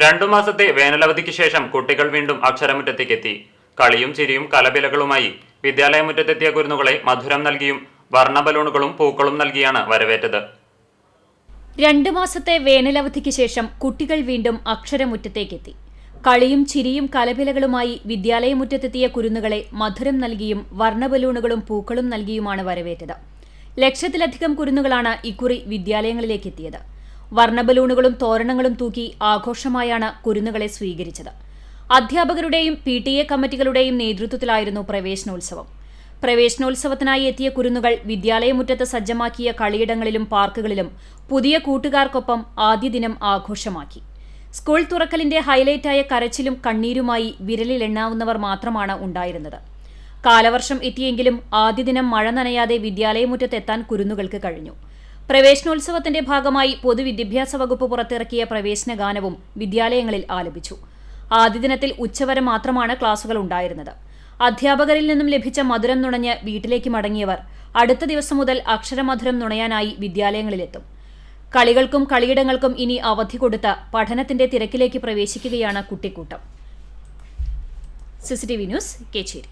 രണ്ടു മാസത്തെ വേനലവധിക്ക് ശേഷം കുട്ടികൾ വീണ്ടും അക്ഷരമുറ്റത്തേക്കെത്തി. കളിയും ചിരിയും കലപിലകളുമായി വിദ്യാലയമുറ്റത്തെത്തിയ കുരുന്നുകളെ മധുരം നൽകിയും വർണബലൂണുകളും പൂക്കളും നൽകിയാണ് വരവേറ്റത്. രണ്ടു മാസത്തെ വേനലവധിക്ക് ശേഷം കുട്ടികൾ വീണ്ടും അക്ഷരമുറ്റത്തേക്കെത്തി. കളിയും ചിരിയും കലപിലകളുമായി വിദ്യാലയമുറ്റത്തെത്തിയ കുരുന്നുകളെ മധുരം നൽകിയും വർണബലൂണുകളും പൂക്കളും നൽകിയുമാണ് വരവേറ്റത്. ലക്ഷത്തിലധികം കുരുന്നുകളാണ് ഇക്കുറി വിദ്യാലയങ്ങളിലേക്കെത്തിയത്. വർണബലൂണുകളും തോരണങ്ങളും തൂക്കി ആഘോഷമായാണ് കുരുന്നുകളെ സ്വീകരിച്ചത്. അധ്യാപകരുടെയും പി ടി എ കമ്മിറ്റികളുടെയും നേതൃത്വത്തിലായിരുന്നു പ്രവേശനോത്സവം. പ്രവേശനോത്സവത്തിനായി എത്തിയ കുരുന്നുകൾ വിദ്യാലയമുറ്റത്ത് സജ്ജമാക്കിയ കളിയിടങ്ങളിലും പാർക്കുകളിലും പുതിയ കൂട്ടുകാർക്കൊപ്പം ആദ്യ ദിനം ആഘോഷമാക്കി. സ്കൂൾ തുറക്കലിന്റെ ഹൈലൈറ്റായ കരച്ചിലും കണ്ണീരുമായി വിരലിലെണ്ണാവുന്നവർ മാത്രമാണ് ഉണ്ടായിരുന്നത്. കാലവർഷം എത്തിയെങ്കിലും ആദ്യ ദിനം മഴ നനയാതെ വിദ്യാലയമുറ്റത്തെത്താൻ കുരുന്നുകൾക്ക് കഴിഞ്ഞു. പ്രവേശനോത്സവത്തിന്റെ ഭാഗമായി പൊതുവിദ്യാഭ്യാസ വകുപ്പ് പുറത്തിറക്കിയ പ്രവേശന ഗാനവും വിദ്യാലയങ്ങളിൽ ആലപിച്ചു. ആദ്യ ദിനത്തിൽ ഉച്ചവരെ മാത്രമാണ് ക്ലാസുകൾ ഉണ്ടായിരുന്നത്. അധ്യാപകരിൽ നിന്നും ലഭിച്ച മധുരം നുണഞ്ഞ് വീട്ടിലേക്ക് മടങ്ങിയവർ അടുത്ത ദിവസം മുതൽ അക്ഷരമധുരം നുണയാനായി വിദ്യാലയങ്ങളിലെത്തും. കളികൾക്കും കളിയിടങ്ങൾക്കും ഇനി അവധി കൊടുത്ത് പഠനത്തിന്റെ തിരക്കിലേക്ക് പ്രവേശിക്കുകയാണ് കുട്ടിക്കൂട്ടം. CCTV news Kecheri.